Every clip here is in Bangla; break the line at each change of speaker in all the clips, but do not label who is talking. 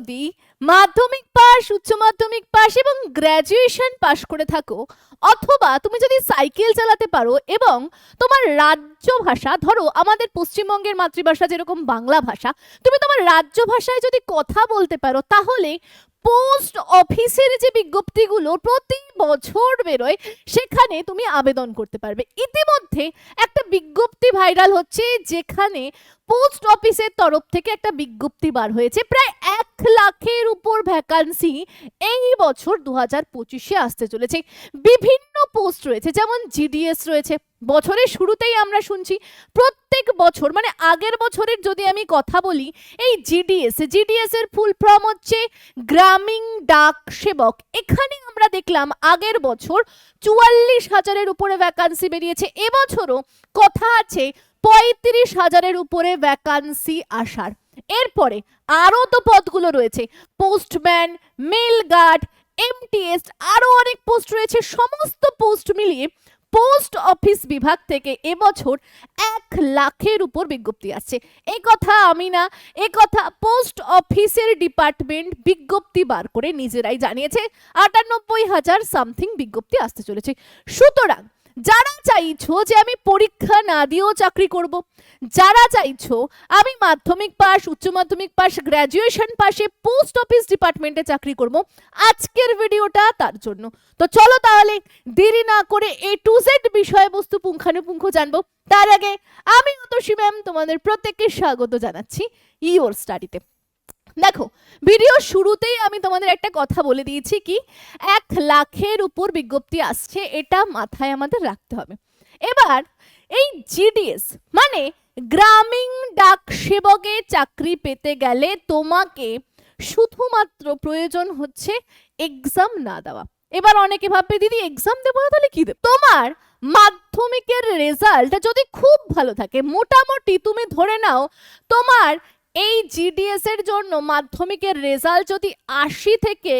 যদি মাধ্যমিক পাস উচ্চ মাধ্যমিক পাস এবং গ্র্যাজুয়েশন পাশ করে থাকো, অথবা তুমি যদি সাইকেল চালাতে পারো এবং তোমার রাজ্য ভাষা, ধরো আমাদের পশ্চিমবঙ্গের মাতৃভাষা যেরকম বাংলা ভাষা, তুমি তোমার রাজ্য ভাষায় যদি কথা বলতে পারো, তাহলে পোস্ট অফিসের যে বিজ্ঞপ্তিগুলো প্রতি বছর বেরোয়, সেখানে তুমি আবেদন করতে পারবে। ইতিমধ্যে একটা বিজ্ঞপ্তি ভাইরাল হচ্ছে, যেখানে পোস্ট অফিসের তরফ থেকে একটা বিজ্ঞপ্তি বার হয়েছে। প্রায় এক লাখের উপর ভ্যাকান্সি এই বছর দু হাজার পঁচিশে আসতে চলেছে। বিভিন্ন পোস্ট রয়েছে, যেমন জিডিএস রয়েছে বছরের শুরুতেই আমরা শুনছি, প্রত্যেক বছর মানে আগের বছরের যদি আমি কথা বলি, এই জিডিএস জিডিএস এর ফুল ফর্ম হচ্ছে গ্রামীণ ডাক সেবক। এখানে আমরা দেখলাম আগের বছর চুয়াল্লিশ হাজারের উপরে ভ্যাকান্সি বেরিয়েছে, এবছরও কথা আছে পঁয়ত্রিশ হাজারের উপরে ভ্যাকান্সি আসার। এরপরে আরও তো পদগুলো রয়েছে পোস্টম্যান মেল গার্ড এমটিএস আরও অনেক পোস্ট রয়েছে, সমস্ত পোস্ট মিলিয়ে পোস্ট অফিস বিভাগ থেকে এবছর এক লাখের উপর বিজ্ঞপ্তি আসছে। এ কথা আমি না, এ কথা পোস্ট অফিসের ডিপার্টমেন্ট বিজ্ঞপ্তি বার করে নিজেরাই জানিয়েছে। আটানব্বই হাজার সামথিং বিজ্ঞপ্তি আসতে চলেছে। সুতরাং যারা চাইছো যে আমি পরীক্ষা না দিয়েও চাকরি করব, যারা চাইছো আমি মাধ্যমিক পাস উচ্চ মাধ্যমিক পাস গ্র্যাজুয়েশন পাশে পোস্ট অফিস ডিপার্টমেন্টে চাকরি করব আজকের ভিডিওটা তার জন্য। তো চলো তাহলে দেরি না করে এ টু জেড বিষয়বস্তু পুঙ্খানুপুঙ্খ জানব। তার আগে আমি অতসী ম্যাম তোমাদের প্রত্যেককে স্বাগত জানাচ্ছি ইওর স্টাডিতে দেখো ভিডিও শুরুতেই আমি তোমাদের একটা কথা বলে দিয়েছি কি, এক লাখের উপর বিজ্ঞপ্তি আসছে, এটা মাথায় আমাদের রাখতে হবে। এবার, এই জিডিএস মানে গ্রামীণ ডাক সেবকে চাকরি পেতে গেলে তোমাকে শুধুমাত্র প্রয়োজন হচ্ছে এক্সাম না দেওয়া। এবার অনেকে ভাববে, দিদি এক্সাম দেবো না তাহলে কি দেবো? তোমার মাধ্যমিকের রেজাল্ট যদি খুব ভালো থাকে, মোটামুটি তুমি ধরে নাও তোমার এই জিডিএস এর জন্য মাধ্যমিকের রেজাল্ট যদি আশি থেকে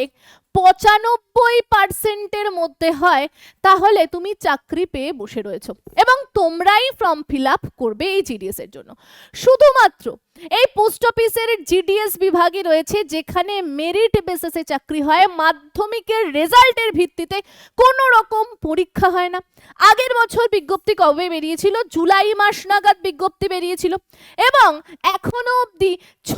পঁচানব্বই পার্সেন্টের মধ্যে হয়, তাহলে তুমি চাকরি পেয়ে বসে রয়েছ। এবং তোমরাই ফর্ম ফিল আপ করবে এই জিডিএস এর জন্য। শুধুমাত্র এই পোস্ট অফিসের জিডিএস বিভাগে রয়েছে, যেখানে মেরিট বেসিসে চাকরি হয়। মাধ্যমিকের রেজাল্টের ভিত্তিতে কোনো রকম পরীক্ষা হয় না। আগের বছর বিজ্ঞপ্তি কবে বেরিয়েছিল? জুলাই মাস নাগাদ বিজ্ঞপ্তি বেরিয়েছিল। এবং এখনও অবধি ছ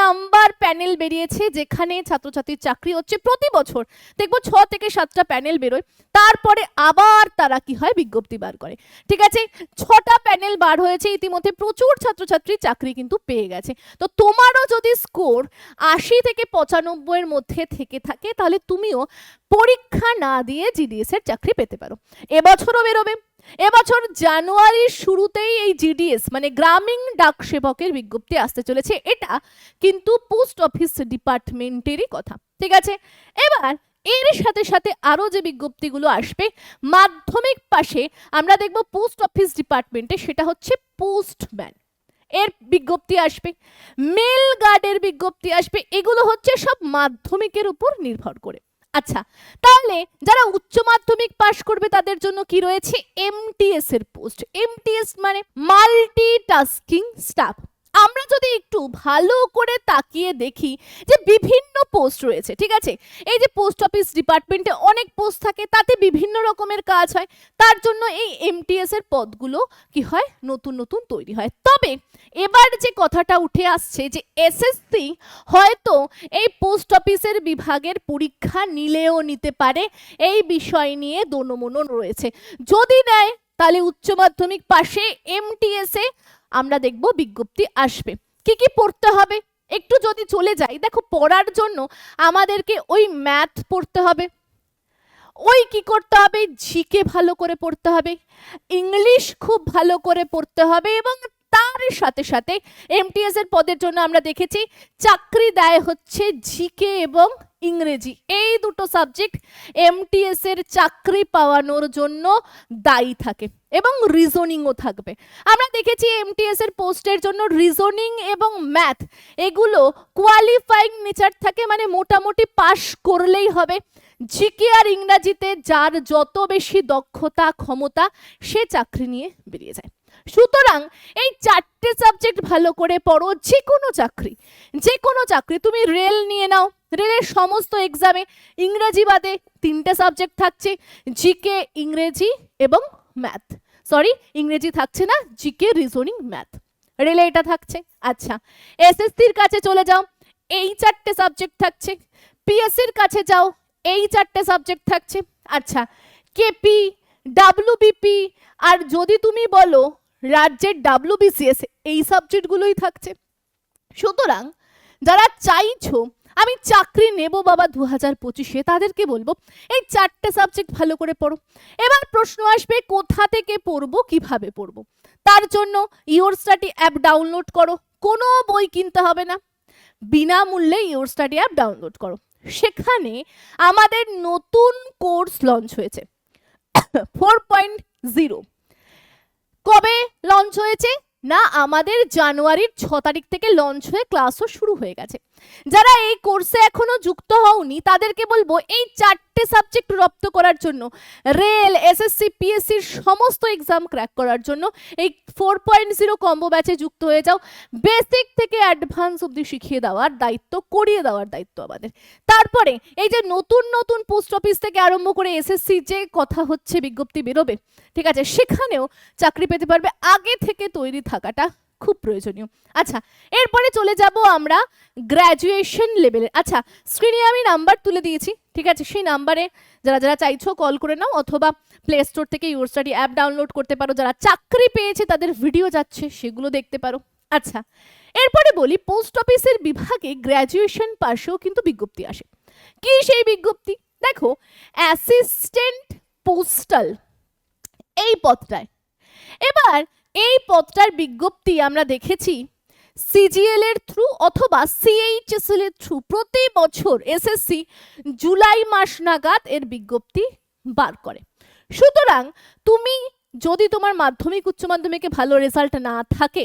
নাম্বার প্যানেল বেরিয়েছে, যেখানে ছাত্রছাত্রীর চাকরি হচ্ছে প্রতি বছর। দেখব ছ থেকে সাতটা প্যানেল বেরোয়, তারপরে আবার তারা কি হয় বিজ্ঞপ্তি বার করে। ঠিক আছে? ছটা প্যানেল বার হয়েছে, ইতিমধ্যে প্রচুর ছাত্রছাত্রী চাকরি কিন্তু পেয়ে গেছে। তো তোমারও যদি স্কোর আশি থেকে পঁচানব্বইয়ের মধ্যে থেকে থাকে, তাহলে তুমিও পরীক্ষা না দিয়ে জিডিএস এর চাকরি পেতে পারো। এবছরও বেরোবে। এবছর জানুয়ারির শুরুতেই এই জিডিএস মানে গ্রামীণ ডাক সেবকের বিজ্ঞপ্তি আসতে চলেছে। এটা কিন্তু পোস্ট অফিস ডিপার্টমেন্টেরই কথা। ঠিক আছে? এবার এর সাথে সাথে আরও যে বিজ্ঞপ্তিগুলো আসবে, মাধ্যমিক পাশে আমরা দেখব পোস্ট অফিস ডিপার্টমেন্টে সেটা হচ্ছে পোস্টম্যান। এর বিজ্ঞপ্তি আসবে, মেল গার্ডের বিজ্ঞপ্তি আসবে, এগুলো হচ্ছে সব মাধ্যমিকের উপর নির্ভর করে। আচ্ছা তাহলে যারা উচ্চ মাধ্যমিক পাশ করবে তাদের জন্য কি রয়েছে? এমটিএস এর পোস্ট এমটিএস মানে মাল্টি টাস্কিং স্টাফ আমরা যদি একটু ভালো করে তাকিয়ে দেখি যে বিভিন্ন পোস্ট রয়েছে, ঠিক আছে? এই যে পোস্ট অফিস ডিপার্টমেন্টে অনেক পোস্ট থাকে, তাতে বিভিন্ন রকমের কাজ হয়। তার জন্য এই এমটিএস এর পদগুলো কি হয়? নতুন নতুন তৈরি হয়। তবে এবার যে কথাটা উঠে আসছে যে এসএসসি হয়তো এই পোস্ট অফিসের বিভাগের পরীক্ষা নিলেও নিতে পারে, এই বিষয় নিয়ে দোনমনন রয়েছে। যদি নেয়, তাহলে উচ্চ মাধ্যমিক পাশে এমটিএস আমরা দেখব বিজ্ঞপ্তি আসবে। কি কি পড়তে হবে? একটু যদি চলে যাই, দেখো পড়ার জন্য আমাদেরকে ওই ম্যাথ পড়তে হবে। ওই কি করতে হবে? জিকে ভালো করে পড়তে হবে। ইংলিশ খুব ভালো করে পড়তে হবে এবং তার সাথে সাথে এমটিএস এর পদের জন্য আমরা দেখেছি, চাকরি দেয় হচ্ছে জিকে এবং ইংরেজি। এই দুটো সাবজেক্ট এমটিএস এর চাকরি পাওয়ানোর জন্য দায়ী থাকে। এবং রিজনিংও থাকবে। আমরা দেখেছি এমটিএস এর পোস্টের জন্য রিজনিং এবং ম্যাথ এগুলো কোয়ালিফাইং নেচার থাকে মানে মোটামুটি পাশ করলেই হবে। জিকে আর ইংরাজিতে যার যত বেশি দক্ষতা, ক্ষমতা, সে চাকরি নিয়ে বেরিয়ে যায়। সুতরাং এই চারটে সাবজেক্ট ভালো করে পড়ো যে কোনো চাকরি যে কোনো চাকরি। তুমি রেল নিয়ে নাও রেলের সমস্ত এক্সামে ইংরেজি বাদে তিনটে সাবজেক্ট থাকছে জিকে ইংরেজি এবং ম্যাথ সরি ইংরেজি থাকছে না জিকে রিজনিং ম্যাথ রেলে এটা থাকছে? আচ্ছা। এসএসসির কাছে চলে যাও। এই চারটে সাবজেক্ট থাকছে। পিএসসির কাছে যাও। এই চারটে সাবজেক্ট থাকছে। আচ্ছা। কেপি ডাব্লিউবিপি আর যদি তুমি বলো রাজ্যের ডাব্লিউবিসিএস এই সাবজেক্টগুলোই থাকছে। সুতরাং, যারা চাইছো আমি চাকরি নেব বাবা দু হাজার পঁচিশে, তাদেরকে বলব, এই চারটে সাবজেক্ট ভালো করে পড়ো। এবার প্রশ্ন আসবে, কোথা থেকে পড়ব, কীভাবে পড়ব? তার জন্য ইওর স্টাডি অ্যাপ ডাউনলোড করো, কোনো বই কিনতে হবে না। বিনামূল্যে ইওর স্টাডি অ্যাপ ডাউনলোড করো। সেখানে আমাদের নতুন কোর্স লঞ্চ হয়েছে। ফোর পয়েন্ট জিরো কবে লঞ্চ হয়েছে? না, আমাদের জানুয়ারির ছ তারিখ থেকে লঞ্চ হয়ে ক্লাসও শুরু হয়ে গেছে। যারা এই কোর্সে এখনও যুক্ত হওনি তাদেরকে বলব এই চারটে সাবজেক্ট রপ্ত করার জন্য রেল এসএসসি পিএসসির সমস্ত এক্সাম ক্র্যাক করার জন্য এই ফোর পয়েন্ট জিরো কম্বো ব্যাচে যুক্ত হয়ে যাও। বেসিক থেকে অ্যাডভান্স অব্দি শিখিয়ে দেওয়ার দায়িত্ব, করিয়ে দেওয়ার দায়িত্ব আমাদের। তারপরে এই যে নতুন নতুন পোস্ট অফিস থেকে আরম্ভ করে এসএসসি যে কথা হচ্ছে, বিজ্ঞপ্তি বেরোবে, ঠিক আছে? সেখানেও চাকরি পেতে পারবে। আগে থেকে তৈরি থাকাটা খুব প্রয়োজনীয়। আচ্ছা এরপরে চলে যাব আমরা গ্র্যাজুয়েশন লেভেলের আচ্ছা স্ক্রিনে আমি নাম্বার তুলে দিয়েছি, ঠিক আছে? সেই নাম্বারে যারা যারা চাইছো কল করে নাও, অথবা প্লে স্টোর থেকে ইউর স্টাডি অ্যাপ ডাউনলোড করতে পারো। যারা চাকরি পেয়েছে, তাদের ভিডিও যাচ্ছে, সেগুলো দেখতে পারো। আচ্ছা এরপরে বলি পোস্ট অফিসের বিভাগে গ্র্যাজুয়েশন পাশেও কিন্তু বিজ্ঞপ্তি আসে। কি সেই বিজ্ঞপ্তি? দেখো অ্যাসিস্ট্যান্ট পোস্টাল এই পদটায়। এবার এই পদটার বিজ্ঞপ্তি আমরা দেখেছি সিজিএল এর থ্রু অথবা সিএইচএসএল এর থ্রু প্রতি বছর এসএসসি জুলাই মাস নাগাদ এর বিজ্ঞপ্তি বার করে। সুতরাং তুমি যদি তোমার মাধ্যমিক, উচ্চ মাধ্যমিকে ভালো রেজাল্ট না থাকে,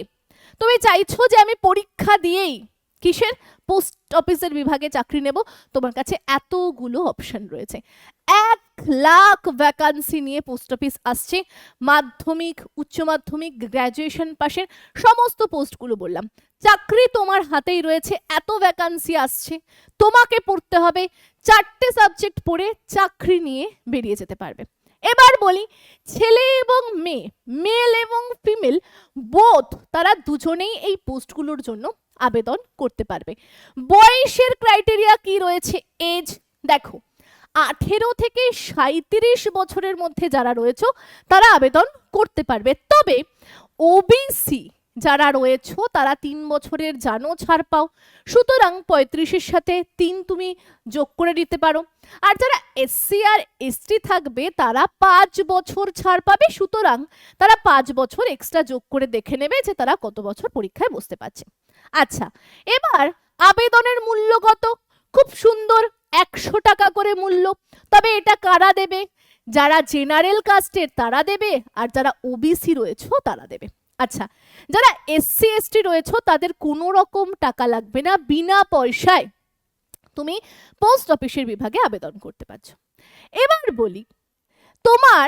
তুমি চাইছো যে আমি পরীক্ষা দিয়েই কিসের? পোস্ট অফিসের বিভাগে চাকরি নেব, তোমার কাছে এতগুলো অপশন রয়েছে। লাখ ভ্যাকান্সি নিয়ে পোস্ট অফিস আসছে। মাধ্যমিক, উচ্চ মাধ্যমিক গ্র্যাজুয়েশন পাশের সমস্ত পোস্টগুলো বললাম। চাকরি তোমার হাতেই রয়েছে, এত ভ্যাকান্সি আসছে। তোমাকে পড়তে হবে চারটে সাবজেক্ট পড়ে চাকরি নিয়ে বেরিয়ে যেতে পারবে। এবার বলি, ছেলে এবং মেয়ে মেল এবং ফিমেল বোধ তারা দুজনেই এই পোস্টগুলোর জন্য আবেদন করতে পারবে। বয়সের ক্রাইটেরিয়া কি রয়েছে? এজ দেখো আঠেরো থেকে সাঁত্রিশ বছরের মধ্যে যারা রয়েছে, তারা আবেদন করতে পারবে। তবে ওবিসি যারা রয়েছে, তারা তিন বছরের জানো ছাড় পাও। সুতরাং পঁয়ত্রিশের সাথে তিন তুমি যোগ করে দিতে পারো। আর যারা এসসি আর এসটি থাকবে, তারা পাঁচ বছর ছাড় পাবে। সুতরাং তারা পাঁচ বছর এক্সট্রা যোগ করে দেখে নেবে যে তারা কত বছর পরীক্ষায় বসতে পারছে। আচ্ছা এবার আবেদনের মূল্য কত? খুব সুন্দর। একশো টাকা করে মূল্য। তবে এটা কারা দেবে? যারা জেনারেল কাস্টের তারা দেবে, আর যারা ওবিসি রয়েছে তারা দেবে। আচ্ছা যারা এসসি এসটি রয়েছে তাদের কোনো রকম টাকা লাগবে না, বিনা পয়সায় তুমি পোস্ট অফিসের বিভাগে আবেদন করতে পারছ। এবার বলি, তোমার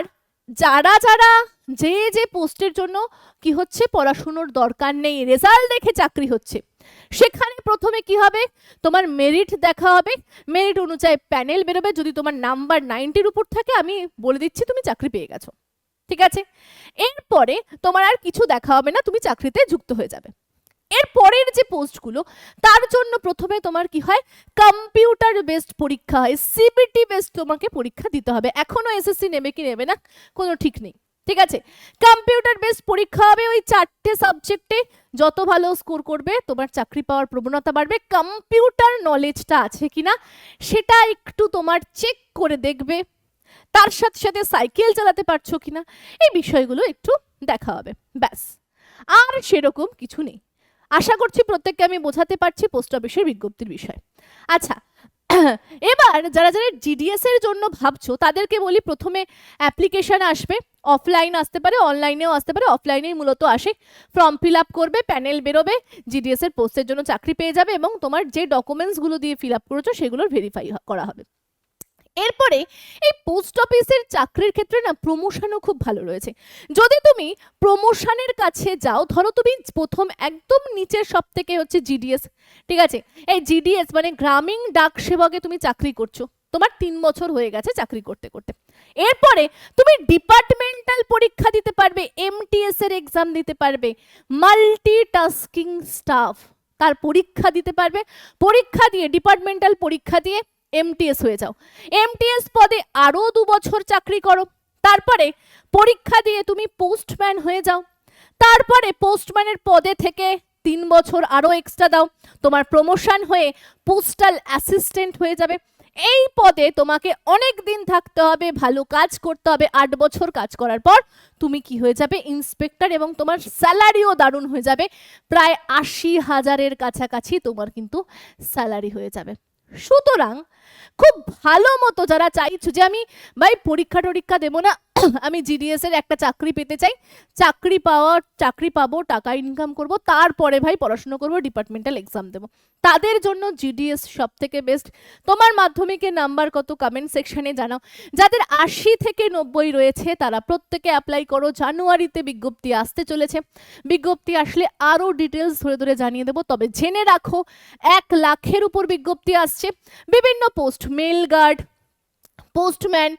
যারা যারা যে যে পোস্টের জন্য কি হচ্ছে, পড়াশুনোর দরকার নেই, রেজাল্ট দেখে চাকরি হচ্ছে, সেখানে প্রথমে কি হবে? তোমার মেরিট দেখা হবে। মেরিট অনুযায়ী প্যানেল বেরোবে। যদি তোমার নাম্বার নাইনটির উপর থাকে, আমি বলে দিচ্ছি তুমি চাকরি পেয়ে গেছো। ঠিক আছে? এরপরে তোমার আর কিছু দেখা হবে না, তুমি চাকরিতে যুক্ত হয়ে যাবে। এর পরের যে পোস্টগুলো, তার জন্য প্রথমে তোমার কি হয়? কম্পিউটার বেসড পরীক্ষা হয় সিবিটি বেসড তোমাকে পরীক্ষা দিতে হবে। এখনও এসএসসি নেবে কি নেবে না, কোনো ঠিক নেই। ঠিক আছে? কম্পিউটার বেসড পরীক্ষা হবে ওই চারটে সাবজেক্টে যত ভালো স্কোর করবে, তোমার চাকরি পাওয়ার প্রবণতা বাড়বে। কম্পিউটার নলেজটা আছে কিনা, সেটা একটু তোমার চেক করে দেখবে। তার সাথে সাথে সাইকেল চালাতে পারছ কিনা, এই বিষয়গুলো একটু দেখা হবে। ব্যাস। আর সেরকম কিছু নেই। আশা করছি প্রত্যেককে আমি বোঝাতে পারছি পোস্ট অফিসের বিজ্ঞপ্তির বিষয়। আচ্ছা এবার যারা যারা জিডিএস এর জন্য ভাবছ, তাদেরকে বলি প্রথমে অ্যাপ্লিকেশন আসবে অফলাইন আসতে পারে অনলাইনেও আসতে পারে অফলাইনেই মূলত আসে ফর্ম ফিল আপ করবে প্যানেল বেরোবে জিডিএস এর পোস্টের জন্য চাকরি পেয়ে যাবে এবং তোমার যে ডকুমেন্টসগুলো দিয়ে ফিল আপ করেছ, সেগুলোর ভেরিফাই করা হবে। এরপরে এই পোস্ট অফিসের চাকরির ক্ষেত্রে না প্রমোশনও খুব ভালো রয়েছে। যদি তুমি প্রমোশনের কাছে যাও, ধরো তুমি প্রথম একদম নিচের সব থেকে হচ্ছে জিডিএস ঠিক আছে? এই জিডিএস মানে গ্রামীণ ডাক সেবকে তুমি চাকরি করছ। তোমার তিন বছর হয়ে গেছে চাকরি করতে করতে। এরপরে তুমি ডিপার্টমেন্টাল পরীক্ষা দিতে পারবে এমটিএস এর এক্সাম দিতে পারবে মাল্টি টাস্কিং স্টাফ তার পরীক্ষা দিতে পারবে। পরীক্ষা দিয়ে ডিপার্টমেন্টাল পরীক্ষা দিয়ে এমটিএস হয়ে যাও। এমটিএস পদে আরও দু বছর চাকরি করো। তারপরে পরীক্ষা দিয়ে তুমি পোস্টম্যান হয়ে যাও। তারপরে পোস্টম্যানের পদে থেকে তিন বছর আরও এক্সট্রা দাও। তোমার প্রমোশন হয়ে পোস্টাল অ্যাসিস্ট্যান্ট হয়ে যাবে। এই পদে তোমাকে অনেক দিন থাকতে হবে, ভালো কাজ করতে হবে। আট বছর কাজ করার পর তুমি কি হয়ে যাবে? ইন্সপেক্টর এবং তোমার স্যালারিও দারুণ হয়ে যাবে। প্রায় আশি হাজারের কাছাকাছি তোমার কিন্তু স্যালারি হয়ে যাবে। সুতরাং খুব ভালো মতো যারা চাইছো যে আমি ভাই পরীক্ষা টরীক্ষা দেবো না আমি জিডিএস এর একটা চাকরি পেতে চাই। চাকরি পাওয়া চাকরি পাবো, টাকা ইনকাম করব, তারপরে ভাই পড়াশোনা করব ডিপার্টমেন্টাল এক্সাম দেবো। তাদের জন্য জিডিএস সব থেকে বেস্ট তোমার মাধ্যমিকের নাম্বার কত কমেন্ট সেকশনে জানাও। যাদের আশি থেকে নব্বই রয়েছে, তারা প্রত্যেকে অ্যাপ্লাই করো। জানুয়ারিতে বিজ্ঞপ্তি আসতে চলেছে। বিজ্ঞপ্তি আসলে আরও ডিটেলস ধরে ধরে জানিয়ে দেবো। তবে জেনে রাখো, এক লাখের উপর বিজ্ঞপ্তি আসছে। বিভিন্ন post mail guard postman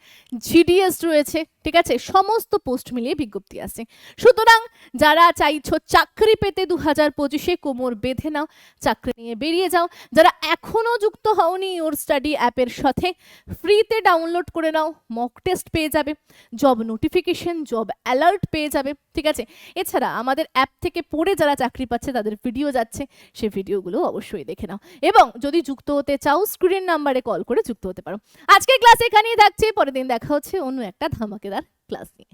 GDS রয়েছে, ঠিক আছে? সমস্ত পোস্ট মিলিয়ে বিজ্ঞপ্তি আছে সুতরাং যারা চাইছো চাকরি পেতে দু হাজার পঁচিশে কোমর বেঁধে নাও, চাকরি নিয়ে বেরিয়ে যাও। যারা এখনও যুক্ত হওনি ওর স্টাডি অ্যাপের সাথে, ফ্রিতে ডাউনলোড করে নাও, মক টেস্ট পেয়ে যাবে, জব নোটিফিকেশন, জব অ্যালার্ট পেয়ে যাবে, ঠিক আছে? এছাড়া আমাদের অ্যাপ থেকে পড়ে যারা চাকরি পাচ্ছে, তাদের ভিডিও যাচ্ছে সেই ভিডিওগুলো অবশ্যই দেখে নাও। এবং যদি যুক্ত হতে চাও স্ক্রিন নাম্বারে কল করে যুক্ত হতে পারো। আজকের ক্লাস এখানেই থাকছে পরের দিন দেখা হচ্ছে অন্য একটা ধামাকেদার ক্লাস নিয়ে।